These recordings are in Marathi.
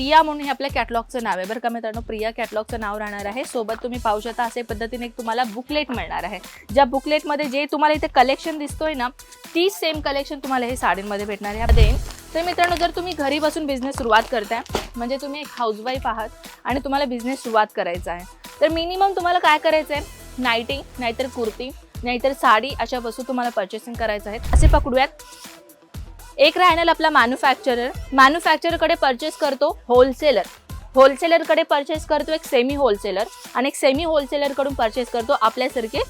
प्रिया म्हणून हे आपल्या कॅटलॉगचं नाव आहे. बरं का मित्रांनो प्रिया कॅटलॉगचं नाव राहणार आहे. सोबत तुम्ही पाहू शकता असे पद्धतीने एक तुम्हाला बुकलेट मिळणार आहे. ज्या बुकलेटमध्ये जे तुम्हाला इथे कलेक्शन दिसतोय ना तीच सेम कलेक्शन तुम्हाला हे साडींमध्ये भेटणार आहे. देईन तर मित्रांनो जर तुम्ही घरी बसून बिझनेस सुरुवात करताय म्हणजे तुम्ही एक हाऊसवाईफ आहात आणि तुम्हाला बिझनेस सुरुवात करायचा आहे तर मिनिमम तुम्हाला काय करायचं आहे? नाईटी नाहीतर कुर्ती नाहीतर साडी अशा वस्तू तुम्हाला पर्चेसिंग करायचं आहेत. असे पकडूयात. एक राहणार आपला मॅन्युफॅक्चरर मॅन्युफॅक्चरकडे परचेस करतो होलसेलर होलसेलरकडे परचेस करतो एक सेमी होलसेलर आणि एक सेमी होलसेलरकडून परचेस करतो आपल्यासारखे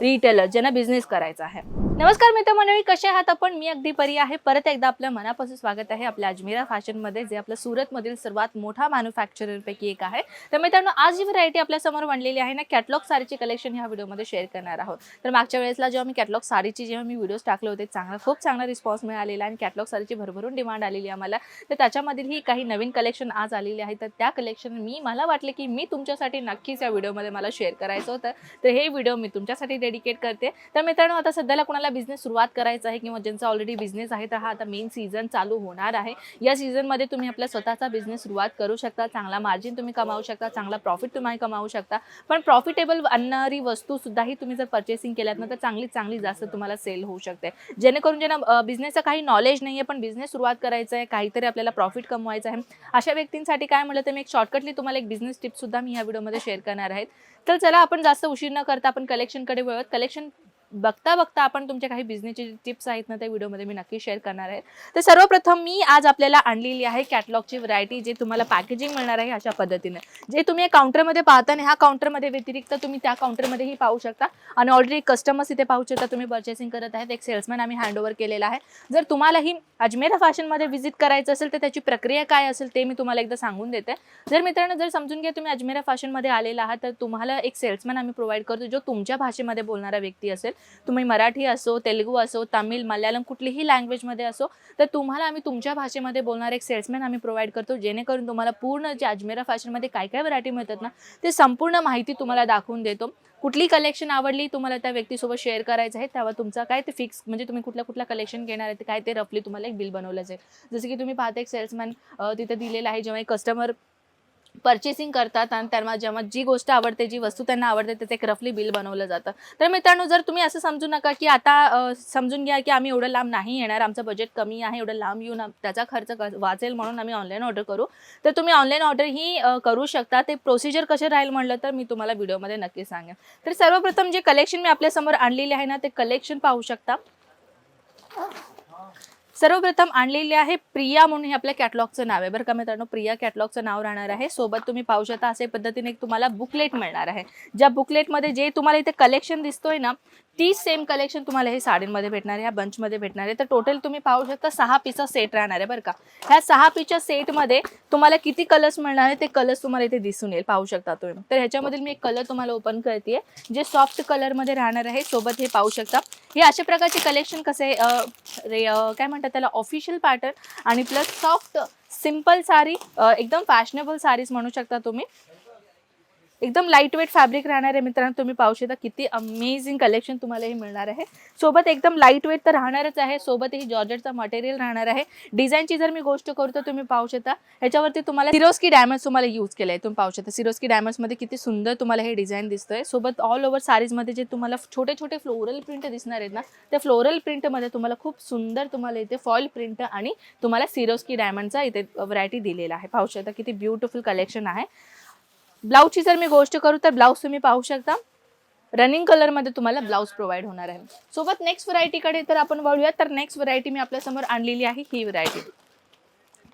रिटेलर ज्यांना बिझनेस करायचा आहे. नमस्कार मित्र मंडळी कसे आहात आपण? मी अगदी परी आहे. परत एकदा आपल्या मनापासून स्वागत आहे आपल्या अजमेरा फॅशनमध्ये जे आपलं सुरतमधील सर्वात मोठा मॅन्युफॅक्चररपैकी एक आहे. तर मित्रांनो आज जी व्हरायटी आपल्यासमोर मांडलेली आहे ना कॅटलॉग साडीची कलेक्शन ह्या व्हिडिओमध्ये शेअर करणार आहोत. तर मागच्या वेळेसला जेव्हा मी कॅटलॉग साडीची जेव्हा मी व्हिडिओज टाकले होते चांगला खूप चांगला रिस्पॉन्स मिळालेला आणि कॅटलॉग साडीची भरभरून डिमांड आलेली आहे आम्हाला. तर त्याच्यामधील ही काही नवीन कलेक्शन आज आलेली आहे. तर त्या कलेक्शन मी मला वाटले की मी तुमच्यासाठी नक्कीच या व्हिडिओमध्ये मला शेअर करायचं होतं. तर हे व्हिडिओ मी तुमच्यासाठी डेडिकेट करते. तर मित्रांनो आता सध्याला कोणाला बिझनेस सुरुवात करायचा आहे किंवा ज्यांचा ऑलरेडी बिझनेस आहे तर हा आता मेन सीझन चालू होणार आहे. या सीझनमध्ये तुम्ही आपला स्वतःचा बिझनेस सुरुवात करू शकता चांगला मार्जिन तुम्ही कमावू शकता चांगला प्रॉफिट तुम्ही कमावू शकता. पण प्रॉफिटेबल आणणारी वस्तू सुद्धाही तुम्ही जर पर्चेसिंग केल्यात ना तर चांगली चांगली जास्त तुम्हाला सेल होऊ शकते. जेणेकरून ज्यांना बिझनेसचं काही नॉलेज नाही आहे पण बिझनेस सुरुवात करायचं आहे काहीतरी आपल्याला प्रॉफिट कमवायचं आहे अशा व्यक्तींसाठी काय म्हटलं तर मी एक शॉर्टकटली तुम्हाला एक बिझनेस टिप सुद्धा मी या व्हिडिओमध्ये शेअर करणार आहेत तर चला आपण जास्त उशीर न करता आपण कलेक्शनकडे वळत कलेक्शन बघता बघता आपण तुमच्या काही बिझनेसचे टिप्स आहेत ना त्या व्हिडिओमध्ये मी नक्की शेअर करणार आहे. तर सर्वप्रथम मी आज आपल्याला आणलेली आहे कॅटलॉगची व्हरायटी जे तुम्हाला पॅकेजिंग मिळणार आहे अशा पद्धतीने. जे तुम्ही काउंटरमध्ये पाहता ना ह्या काउंटरमध्ये व्यतिरिक्त तुम्ही त्या काउंटरमध्येही पाहू शकता. आणि ऑलरेडी कस्टमर्स इथे पाहू शकता तुम्ही पर्चेसिंग करत आहेत. एक सेल्समॅन आम्ही हँडओव्हर केलेला आहे. जर तुम्हालाही अजमेर फॅशनमध्ये व्हिजिट करायचं असेल तर त्याची प्रक्रिया काय असेल ते मी तुम्हाला एकदा सांगून देते. जर मित्रांनो जर समजून घ्या तुम्ही अजमेरा फॅशनमध्ये आलेला आहात तर तुम्हाला एक सेल्समॅन आम्ही प्रोव्हाइड करतो जो तुमच्या भाषेमध्ये बोलणारा व्यक्ती असेल. तुम्ही मराठी असो तेलुगू असो तमिळ मल्याळम कुठलीही लँग्वेजमध्ये असो तर तुम्हाला आम्ही तुमच्या भाषेमध्ये बोलणारे एक सेल्समॅन आम्ही प्रोव्हाइड करतो जेणेकरून तुम्हाला पूर्ण जे अजमेरा फॅशनमध्ये काय काय व्हरायटी मिळतात ना ते संपूर्ण माहिती तुम्हाला दाखवून देतो. कुठली कलेक्शन आवडली तुम्हाला त्या व्यक्तीसोबत शेअर करायचं आहे तेव्हा तुमचा काय ते फिक्स म्हणजे तुम्ही कुठल्या कुठल्या कलेक्शन घेणार आहे ते काय ते रफली तुम्हाला एक बिल बनवलं जाईल. जसं की तुम्ही पाहता एक सेल्समॅन तिथे दिलेलं आहे जेव्हा एक कस्टमर पर्चेसिंग करतात आणि त्यांना जेव्हा जी गोष्ट आवडते जी वस्तू त्यांना आवडते त्याचं एक रफली बिल बनवलं जातं. तर मित्रांनो जर तुम्ही असं समजू नका की आता समजून घ्या की आम्ही एवढं लांब नाही येणार आमचं बजेट कमी आहे एवढं लांब येऊन त्याचा खर्च वाचेल म्हणून आम्ही ऑनलाईन ऑर्डर करू. तर तुम्ही ऑनलाईन ऑर्डर ही करू शकता. ते प्रोसिजर कसे राहील म्हणलं तर मी तुम्हाला व्हिडिओमध्ये नक्की सांगेन. तर सर्वप्रथम जे कलेक्शन मी आपल्यासमोर आणलेले आहे ना ते कलेक्शन पाहू शकता. सर्वप्रथम आणलेली आहे प्रिया म्हणून हे आपल्या कॅटलॉगचं नाव आहे. बरं का मित्रांनो प्रिया कॅटलॉगचं नाव राहणार आहे. सोबत तुम्ही पाहू शकता असे पद्धतीने तुम्हाला बुकलेट मिळणार आहे. ज्या बुकलेटमध्ये जे तुम्हाला इथे कलेक्शन दिसतोय ना तीच सेम कलेक्शन तुम्हाला हे साडींमध्ये भेटणार आहे या बंचमध्ये भेटणार आहे. तर टोटल तुम्ही पाहू शकता सहा पीचा सेट राहणार आहे बरं का. ह्या सहा पीच्या सेटमध्ये तुम्हाला किती कलर्स मिळणार आहे ते कलर्स तुम्हाला इथे दिसून येईल. पाहू शकता तुम्ही. तर ह्याच्यामधील मी एक कलर तुम्हाला ओपन करते जे सॉफ्ट कलरमध्ये राहणार आहे सोबत हे पाहू शकता. हे अशा प्रकारचे कलेक्शन कसे काय म्हणतात त्याला ऑफिशियल पॅटर्न आणि प्लस सॉफ्ट सिंपल साडी एकदम फॅशनेबल साडीज म्हणू शकता तुम्ही. एकदम लाइट वेट फॅब्रिक राहणार आहे मित्रांनो तुम्ही पाहू शकता किती अमेझिंग कलेक्शन तुम्हाला हे मिळणार आहे. सोबत एकदम लाइट वेट तर राहणारच आहे. सोबत ही जॉर्जेटचा मटेरियल राहणार आहे. डिझाईनची जर मी गोष्ट करू तर तुम्ही पाहू शकता ह्याच्यावरती तुम्हाला सिरोस्की डायमंड्स तुम्हाला यूज केलं आहे तुम्ही पाहू शकता सिरोस्की डायमंड्समध्ये किती सुंदर तुम्हाला हे डिझाईन दिसतंय. सोबत ऑल ओव्हर सारीजमध्ये जे तुम्हाला छोटे छोटे फ्लोरल प्रिंट दिसणार आहेत ना त्या फ्लोरल प्रिंटमध्ये तुम्हाला खूप सुंदर तुम्हाला इथे फॉईल प्रिंट आणि तुम्हाला सिरोस्की डायमंडचा इथे व्हरायटी दिलेला आहे. पाहू शकता किती ब्युटिफुल कलेक्शन आहे. ब्लाऊजची जर मी गोष्ट करू तर ब्लाऊज तुम्ही पाहू शकता. रनिंग कलरमध्ये तुम्हाला ब्लाऊज प्रोव्हाइड होणार आहे. सोबत नेक्स्ट व्हरायटीकडे तर आपण वळूया तर नेक्स्ट व्हरायटी मी आपल्यासमोर आणलेली आहे ही व्हरायटी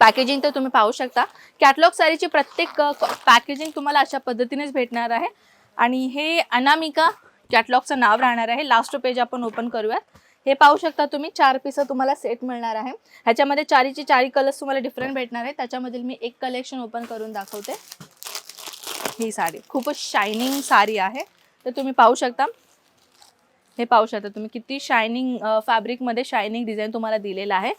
पॅकेजिंग तर तुम्ही पाहू शकता. कॅटलॉग साडीची प्रत्येक पॅकेजिंग तुम्हाला अशा पद्धतीनेच भेटणार आहे. आणि हे अनामिका कॅटलॉगचं नाव राहणार आहे. लास्ट पेज आपण ओपन करूयात. हे पाहू शकता तुम्ही चार पिसं तुम्हाला सेट मिळणार आहे. ह्याच्यामध्ये चारीचे चारी कलर्स तुम्हाला डिफरंट भेटणार आहे. त्याच्यामधील मी एक कलेक्शन ओपन करून दाखवते. ही साडी. खूपच शायनिंग साडी आहे. तर तुम्ही पाहू शकता. हे पाहू शकता तुम्ही किती शायनिंग फॅब्रिकमध्ये शायनिंग डिझाईन तुम्हाला दिलेला आहे.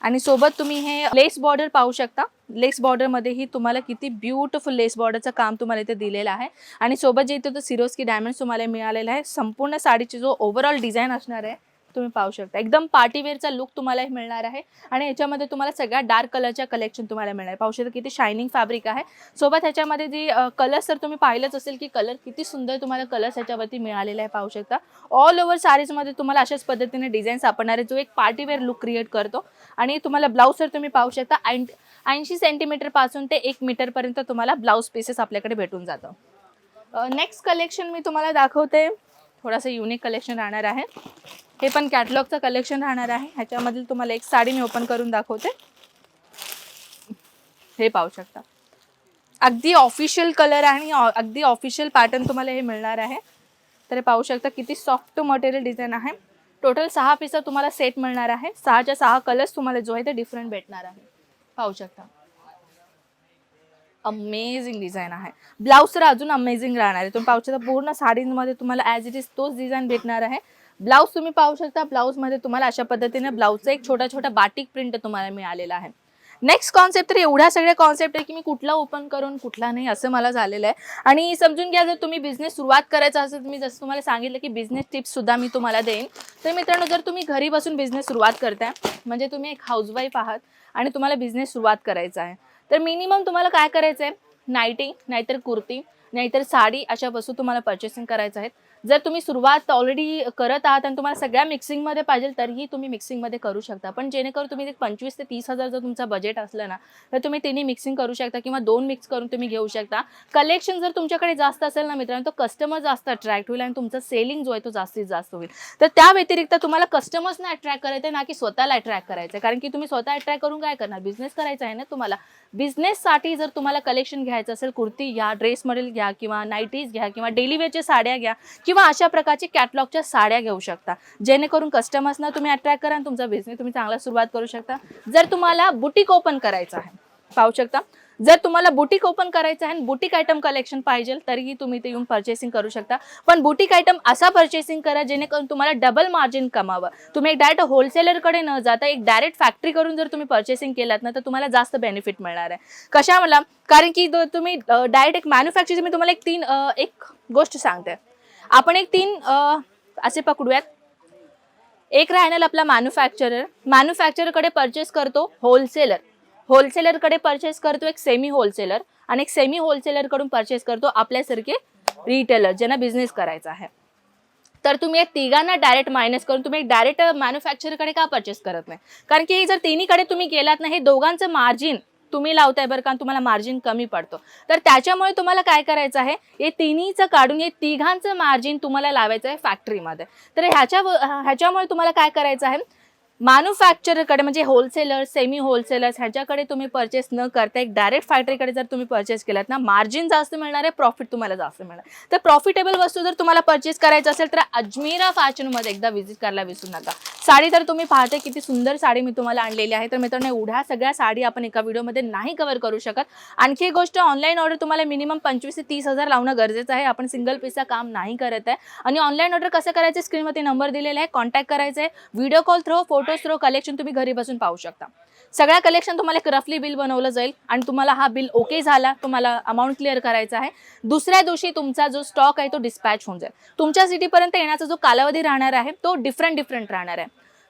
आणि सोबत तुम्ही हे लेस बॉर्डर पाहू शकता. लेस बॉर्डरमध्येही तुम्हाला किती ब्युटिफुल लेस बॉर्डरचं काम तुम्हाला इथे दिलेलं आहे. आणि सोबत जे इथे तो सिरोस्की डायमंड तुम्हाला मिळालेला आहे. संपूर्ण साडीची जो ओव्हरऑल डिझाईन असणार आहे तुम्ही पाहू शकता. एकदम पार्टीवेअरचा लुक तुम्हाला मिळणार आहे. आणि याच्यामध्ये तुम्हाला सगळ्या डार्क कलरच्या कलेक्शन तुम्हाला मिळणार. आहे. पाहू शकता किती शायनिंग फॅब्रिक आहे. सोबत ह्याच्यामध्ये जी कलर्स तर तुम्ही पाहिलंच असेल की कलर किती सुंदर तुम्हाला कलर्स ह्याच्यावरती मिळालेला आहे पाहू शकता. ऑल ओव्हर सारीजमध्ये तुम्हाला अशाच पद्धतीने डिझाईन सापडणार आहे जो एक पार्टीवेअर लुक क्रिएट करतो. आणि तुम्हाला ब्लाऊज तर तुम्ही पाहू शकता. ऐंशी सेंटीमीटरपासून ते एक मीटर पर्यंत तुम्हाला ब्लाऊज पीसेस आपल्याकडे भेटून जातं. नेक्स्ट कलेक्शन मी तुम्हाला दाखवते. थोडंसं युनिक कलेक्शन राहणार आहे. हे पण कॅटलॉगचं कलेक्शन राहणार आहे. ह्याच्यामधील तुम्हाला एक साडी मी ओपन करून दाखवते. हे पाहू शकता. अगदी ऑफिशियल कलर आणि अगदी ऑफिशियल पॅटर्न तुम्हाला हे मिळणार आहे. तर हे पाहू शकता किती सॉफ्ट मटेरियल डिझाईन आहे. टोटल सहा पीसं तुम्हाला सेट मिळणार आहे. सहाच्या सहा कलर्स तुम्हाला जो आहे ते डिफरंट भेटणार आहे. पाहू शकता. अमेझिंग डिझाईन आहे. ब्लाऊज तर अजून अमेझिंग राहणार आहे. तुम्ही पाहू शकता पूर्ण साडींमध्ये तुम्हाला ॲज इट इज तोच डिझाईन भेटणार आहे. ब्लाऊज तुम्ही पाहू शकता ब्लाऊजमध्ये तुम्हाला अशा पद्धतीने ब्लाऊजचा एक छोटा छोटा बाटिक प्रिंट तुम्हाला मिळालेला आहे. नेक्स्ट कॉन्सेप्ट तर एवढ्या सगळ्या कॉन्सेप्ट आहे की मी कुठला ओपन करून कुठला नाही असं मला झालेलं आहे. आणि समजून घ्या जर तुम्ही बिझनेस सुरुवात करायचा असेल तर मी जसं तुम्हाला सांगितलं की बिझनेस टिप्स सुद्धा मी तुम्हाला देईन. तर मित्रांनो जर तुम्ही घरी बसून बिझनेस सुरुवात करताय म्हणजे तुम्ही एक हाऊसवाईफ आहात आणि तुम्हाला बिझनेस सुरुवात करायचा आहे तर मिनिमम तुम्हाला काय करायचं आहे नाईटी नाहीतर कुर्ती नाहीतर साडी अशा वस्तू तुम्हाला पर्चेसिंग करायचं आहेत. जर तुम्ही सुरुवात ऑलरेडी करत आहात आणि तुम्हाला सगळ्या मिक्सिंगमध्ये पाहिजे तरीही तुम्ही मिक्सिंगमध्ये करू शकता. पण जेणेकरून तुम्ही पंचवीस ते तीस हजार जर तुमचा बजेट असलं ना तर तुम्ही तिन्ही मिक्सिंग करू शकता किंवा दोन मिक्स करून तुम्ही घेऊ शकता. कलेक्शन जर तुमच्याकडे जास्त असेल ना मित्रांनो तो कस्टमर जास्त अट्रॅक्ट होईल आणि तुमचा सेलिंग जो आहे तो जास्तीत जास्त होईल. तर त्या व्यतिरिक्त तुम्हाला कस्टमर्सना अट्रॅक्ट करायचं आहे ना की स्वतःला अट्रॅक्ट करायचं आहे कारण की तुम्ही स्वतः अट्रॅक्ट करून काय करणार? बिझनेस करायचा आहे ना तुम्हाला. बिझनेससाठी जर तुम्हाला कलेक्शन घ्यायचं असेल कुर्ती घ्या ड्रेस मॉडेल घ्या किंवा नाईटीज घ्या किंवा डेली वेअरच्या साड्या घ्या किंवा अशा प्रकारचे कॅटलॉगच्या साड्या घेऊ शकता. जेणेकरून कस्टमर्सना तुम्ही अट्रॅक्ट करा आणि तुमचा बिझनेस तुम्ही चांगला सुरुवात करू शकता. जर तुम्हाला बुटीक ओपन करायचं आहे पाहू शकता. जर तुम्हाला बुटीक ओपन करायचं आहे आणि बुटीक आयटम कलेक्शन पाहिजे तरीही तुम्ही ते येऊन परचेसिंग करू शकता. पण बुटीक आयटम असा परचेसिंग करा जेणेकरून तुम्हाला डबल मार्जिन कमावं. तुम्ही एक डायरेक्ट होलसेलरकडे न जाता एक डायरेक्ट फॅक्टरी करून जर तुम्ही परचेसिंग केलात ना तर तुम्हाला जास्त बेनिफिट मिळणार आहे. कशा मला कारण की तुम्ही डायरेक्ट एक मॅन्युफॅक्चर मी तुम्हाला एक तीन एक गोष्ट सांगते. आपण एक तीन असे पकडूयात. एक राहणार आपला मॅन्युफॅक्चरर मॅन्युफॅक्चरकडे परचेस करतो होलसेलर होलसेलरकडे परचेस करतो एक सेमी होलसेलर आणि एक सेमी होलसेलरकडून परचेस करतो आपल्यासारखे रिटेलर ज्यांना बिझनेस करायचा आहे. तर तुम्ही या तिघांना डायरेक्ट मायनस करून तुम्ही एक डायरेक्ट मॅन्युफॅक्चरकडे का परचेस करत नाही? कारण की जर तिन्हीकडे तुम्ही गेलात ना हे दोघांचं मार्जिन तुम्ही लावताय बरं का तुम्हाला मार्जिन कमी पडतो. तर त्याच्यामुळे तुम्हाला काय करायचं आहे हे तिन्हीचं काढून हे तिघांचं मार्जिन तुम्हाला लावायचं आहे फॅक्टरीमध्ये तर ह्याच्या ह्याच्यामुळे तुम्हाला काय करायचं आहे मॅन्युफॅक्चरकडे म्हणजे होलसेलर सेमी होलसेलर्स ह्याच्याकडे तुम्ही परचेस न करता एक डायरेक्ट फॅक्टरीकडे जर तुम्ही परचेस केलात ना मार्जिन जास्त मिळणार आहे प्रॉफिट तुम्हाला जास्त मिळणार तर प्रॉफिटेबल वस्तू जर तुम्हाला परचेस करायचं असेल तर अजमेरा फॅशनमध्ये एकदा व्हिजिट करायला विसरू नका. साडी तर तुम्ही पाहते किती सुंदर साडी मी तुम्हाला आणलेली आहे. तर मित्रांनो एवढ्या सगळ्या साडी आपण एका व्हिडिओमध्ये नाही कव्हर करू शकत. आणखी एक गोष्ट ऑनलाईन ऑर्डर तुम्हाला मिनिमम पंचवीस ते तीस हजार लावणं गरजेचं आहे. आपण सिंगल पीसचा काम नाही करत आहे. आणि ऑनलाईन ऑर्डर कसं करायचं? स्क्रीनवरती नंबर दिलेला आहे. कॉन्टॅक्ट करायचं आहे video call through photo through collection तुम्ही घरी बसून पाहू शकता. सगळ्या कलेक्शन तुम्हाला एक रफली बिल बनवलं जाईल आणि तुम्हाला हा बिल ओके झाला तुम्हाला अमाऊंट क्लिअर करायचा आहे. दुसऱ्या दिवशी तुमचा जो स्टॉक आहे तो डिस्पॅच होऊन जाईल. तुमच्या सिटीपर्यंत येण्याचा जो कालावधी राहणार आहे तो डिफरंट डिफरंट राहणार आहे.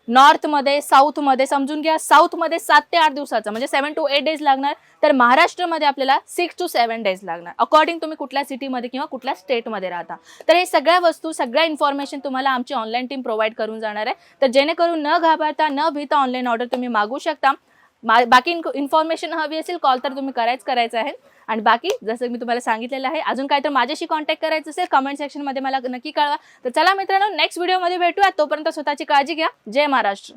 नॉर्थमध्ये साऊथमध्ये समजून घ्या साऊथमध्ये सात ते आठ दिवसाचा म्हणजे सेवन टू एट डेज लागणार. तर महाराष्ट्रामध्ये आपल्याला सिक्स टू सेवन डेज लागणार. अकॉर्डिंग तुम्ही कुठल्या सिटीमध्ये किंवा कुठल्या स्टेटमध्ये राहता. तर हे सगळ्या वस्तू सगळ्या इन्फॉर्मेशन तुम्हाला आमची ऑनलाईन टीम प्रोव्हाइड करून जाणार आहे. तर जेणेकरून न घाबरता न भीता ऑनलाईन ऑर्डर तुम्ही मागू शकता. मा बाकी इन्फॉर्मेशन हवी असेल कॉल तर तुम्ही करायच करायचं आहे. आणि बाकी जसं मी तुम्हाला सांगितलेलं आहे अजून काय तर माझ्याशी कॉन्टॅक्ट करायचं असेल कमेंट सेक्शनमध्ये मला नक्की कळवा. तर चला मित्रांनो नेक्स्ट व्हिडिओमध्ये भेटूया. तोपर्यंत स्वतःची काळजी घ्या. जय महाराष्ट्र.